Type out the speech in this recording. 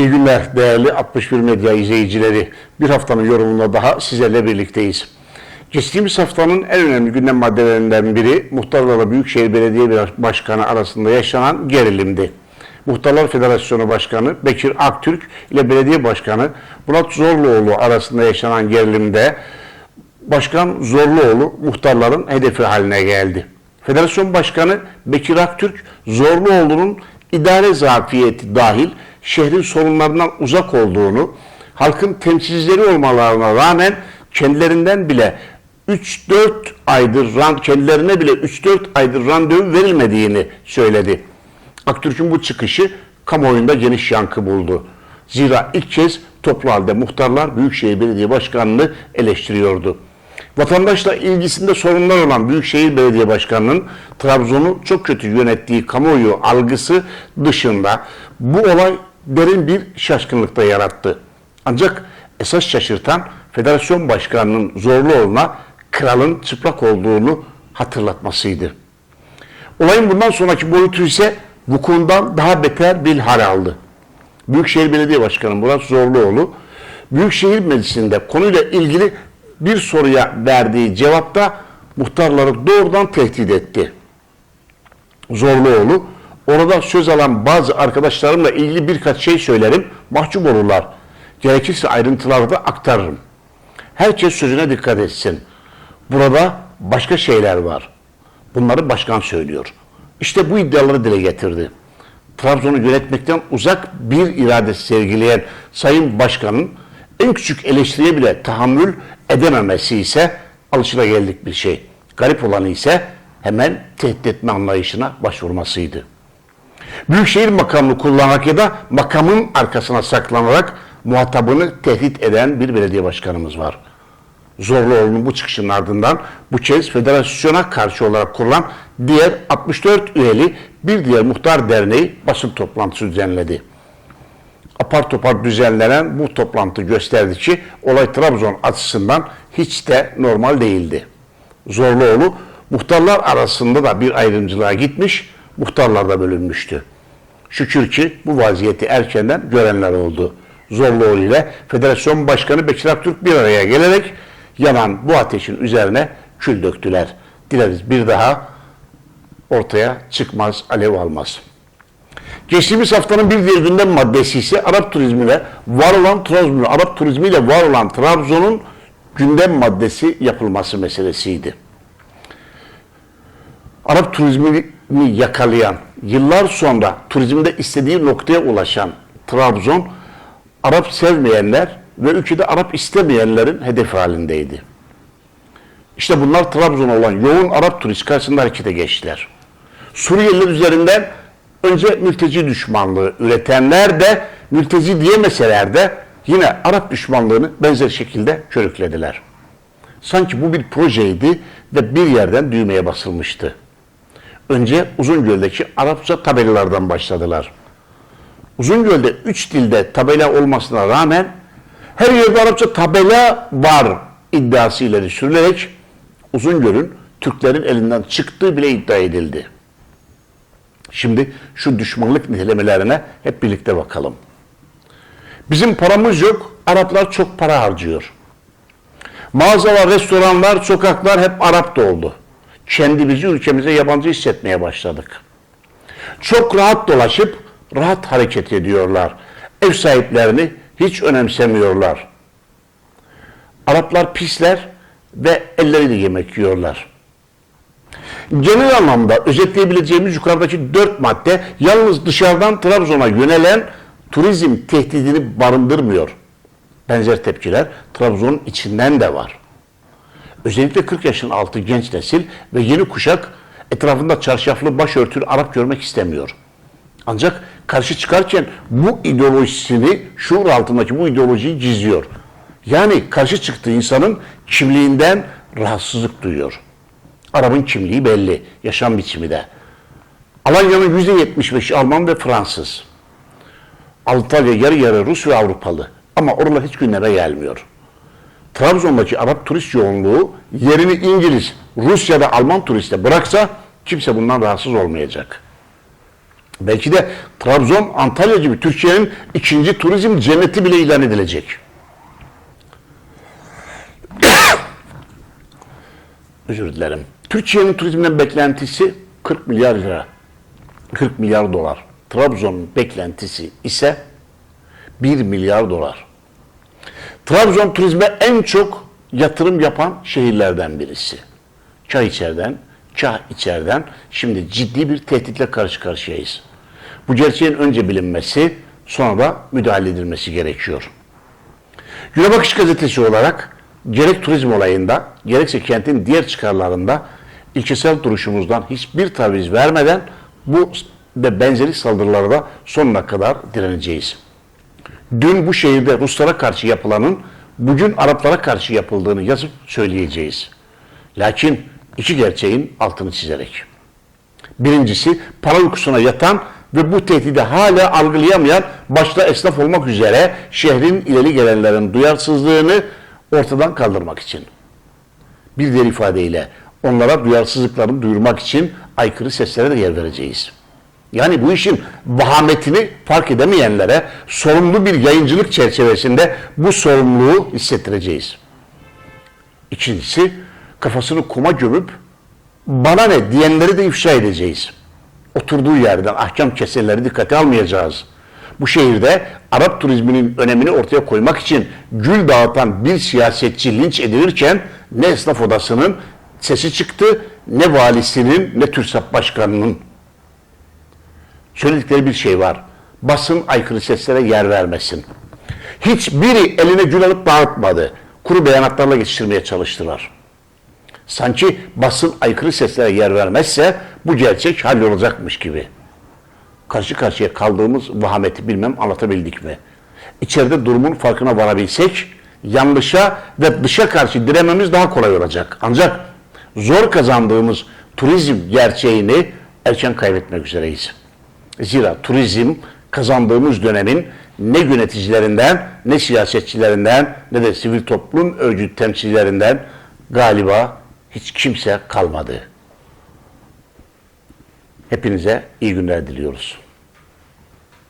İyi günler değerli 61 Medya izleyicileri. Bir haftanın yorumunda daha sizlerle birlikteyiz. Geçtiğimiz haftanın en önemli gündem maddelerinden biri Muhtarlarla Büyükşehir Belediye Başkanı arasında yaşanan gerilimdi. Muhtarlar Federasyonu Başkanı Bekir Aktürk ile Belediye Başkanı Murat Zorluoğlu arasında yaşanan gerilimde Başkan Zorluoğlu muhtarların hedefi haline geldi. Federasyon Başkanı Bekir Aktürk, Zorluoğlu'nun idare zafiyeti dahil şehrin sorunlarından uzak olduğunu, halkın temsilcileri olmalarına rağmen kendilerinden bile 3-4 aydır kendilerine bile 3-4 aydır randevu verilmediğini söyledi. Aktürk'ün bu çıkışı kamuoyunda geniş yankı buldu. Zira ilk kez toplu halde muhtarlar Büyükşehir Belediye Başkanı'nı eleştiriyordu. Vatandaşla ilgisinde sorunlar olan Büyükşehir Belediye Başkanı'nın Trabzon'u çok kötü yönettiği kamuoyu algısı dışında bu olay derin bir şaşkınlıkta yarattı. Ancak esas şaşırtan Federasyon Başkanı'nın Zorluoğlu'na kralın çıplak olduğunu hatırlatmasıydı. Olayın bundan sonraki boyutu ise vukuundan daha beter bir hal aldı. Büyükşehir Belediye Başkanı Murat Zorluoğlu, Büyükşehir Meclisi'nde konuyla ilgili bir soruya verdiği cevapta muhtarları doğrudan tehdit etti. Zorluoğlu, orada söz alan bazı arkadaşlarımla ilgili birkaç şey söylerim, mahcup olurlar. Gerekirse ayrıntıları da aktarırım. Herkes sözüne dikkat etsin. Burada başka şeyler var. Bunları başkan söylüyor. İşte bu iddiaları dile getirdi. Trabzon'u yönetmekten uzak bir irade sergileyen Sayın Başkan'ın en küçük eleştiriye bile tahammül edememesi ise alışılageldik bir şey. Garip olanı ise hemen tehdit etme anlayışına başvurmasıydı. Büyükşehir makamını kullanarak ya da makamın arkasına saklanarak muhatabını tehdit eden bir belediye başkanımız var. Zorluoğlu'nun bu çıkışının ardından bu kez federasyona karşı olarak kurulan diğer 64 üyeli bir diğer muhtar derneği basın toplantısı düzenledi. Apar topar düzenlenen bu toplantı gösterdi ki olay Trabzon açısından hiç de normal değildi. Zorluoğlu muhtarlar arasında da bir ayrımcılığa gitmiş, muhtarlar da bölünmüştü. Şükür ki bu vaziyeti erkenden görenler oldu. Zorluoğlu ile Federasyon Başkanı Bekir Aktürk bir araya gelerek yanan bu ateşin üzerine kül döktüler. Dileriz bir daha ortaya çıkmaz, alev almaz. Geçtiğimiz haftanın bir diğer gündem maddesi ise Arap turizmiyle var olan Trabzon'un, Arap turizmiyle var olan Trabzon'un gündem maddesi yapılması meselesiydi. Arap turizmini yakalayan, yıllar sonra turizmde istediği noktaya ulaşan Trabzon, Arap sevmeyenler ve ülkede Arap istemeyenlerin hedefi halindeydi. İşte bunlar Trabzon'a olan yoğun Arap turist karşısında harekete geçtiler. Suriyeliler üzerinden önce mülteci düşmanlığı üretenler de mülteci diyemeseler de yine Arap düşmanlığını benzer şekilde körüklediler. Sanki bu bir projeydi ve bir yerden düğmeye basılmıştı. Önce Uzungöl'deki Arapça tabelalardan başladılar. Uzungöl'de üç dilde tabela olmasına rağmen her yerde Arapça tabela var iddiası ileri sürülerek Uzungöl'ün Türklerin elinden çıktığı bile iddia edildi. Şimdi şu düşmanlık nitelemelerine hep birlikte bakalım. Bizim paramız yok, Araplar çok para harcıyor. Mağazalar, restoranlar, sokaklar hep Arap doldu. Kendimizi ülkemize yabancı hissetmeye başladık. Çok rahat dolaşıp rahat hareket ediyorlar. Ev sahiplerini hiç önemsemiyorlar. Araplar pisler ve elleriyle yemek yiyorlar. Genel anlamda özetleyebileceğimiz yukarıdaki dört madde yalnız dışarıdan Trabzon'a yönelen turizm tehdidini barındırmıyor. Benzer tepkiler Trabzon'un içinden de var. Özellikle 40 yaşın altı genç nesil ve yeni kuşak etrafında çarşaflı başörtülü Arap görmek istemiyor. Ancak karşı çıkarken bu ideolojisini, şuur altındaki bu ideolojiyi gizliyor. Yani karşı çıktığı insanın kimliğinden rahatsızlık duyuyor. Arap'ın kimliği belli, yaşam biçimi de. Alanya'nın %75'i Alman ve Fransız. Antalya yarı yarı Rus ve Avrupalı. Ama oralar hiç gündeme gelmiyor. Trabzon'daki Arap turist yoğunluğu yerini İngiliz, Rus ya da Alman turiste bıraksa kimse bundan rahatsız olmayacak. Belki de Trabzon, Antalya gibi Türkiye'nin ikinci turizm cenneti bile ilan edilecek. Özür dilerim. Türkiye'nin turizmden beklentisi 40 milyar lira. 40 milyar dolar. Trabzon'un beklentisi ise 1 milyar dolar. Trabzon turizme en çok yatırım yapan şehirlerden birisi. Çay içeriden, kah içeriden şimdi ciddi bir tehditle karşı karşıyayız. Bu gerçeğin önce bilinmesi, sonra da müdahale edilmesi gerekiyor. Güne Bakış Gazetesi olarak gerek turizm olayında, gerekse kentin diğer çıkarlarında ilkesel duruşumuzdan hiçbir taviz vermeden bu ve benzeri saldırılara da sonuna kadar direneceğiz. Dün bu şehirde Ruslara karşı yapılanın bugün Araplara karşı yapıldığını yazıp söyleyeceğiz. Lakin iki gerçeğin altını çizerek. Birincisi para uykusuna yatan ve bu tehdidi hala algılayamayan başta esnaf olmak üzere şehrin ileri gelenlerin duyarsızlığını ortadan kaldırmak için. Bir diğer ifadeyle onlara duyarsızlıklarını duyurmak için aykırı seslere de yer vereceğiz. Yani bu işin vahametini fark edemeyenlere sorumlu bir yayıncılık çerçevesinde bu sorumluluğu hissettireceğiz. İkincisi kafasını kuma gömüp bana ne diyenleri de ifşa edeceğiz. Oturduğu yerden ahkam keseleri dikkate almayacağız. Bu şehirde Arap turizminin önemini ortaya koymak için gül dağıtan bir siyasetçi linç edilirken ne esnaf odasının sesi çıktı, ne valisinin, ne TÜRSAP başkanının. Söyledikleri bir şey var. Basın aykırı seslere yer vermesin. Hiçbiri eline gül alıp dağıtmadı. Kuru beyanatlarla geçiştirmeye çalıştılar. Sanki basın aykırı seslere yer vermezse bu gerçek hallolacakmış gibi. Karşı karşıya kaldığımız vahameti bilmem anlatabildik mi? İçeride durumun farkına varabilsek yanlışa ve dışa karşı dirememiz daha kolay olacak. Ancak zor kazandığımız turizm gerçeğini erken kaybetmek üzereyiz. Zira turizm kazandığımız dönemin ne yöneticilerinden, ne siyasetçilerinden, ne de sivil toplum örgüt temsilcilerinden galiba hiç kimse kalmadı. Hepinize iyi günler diliyoruz.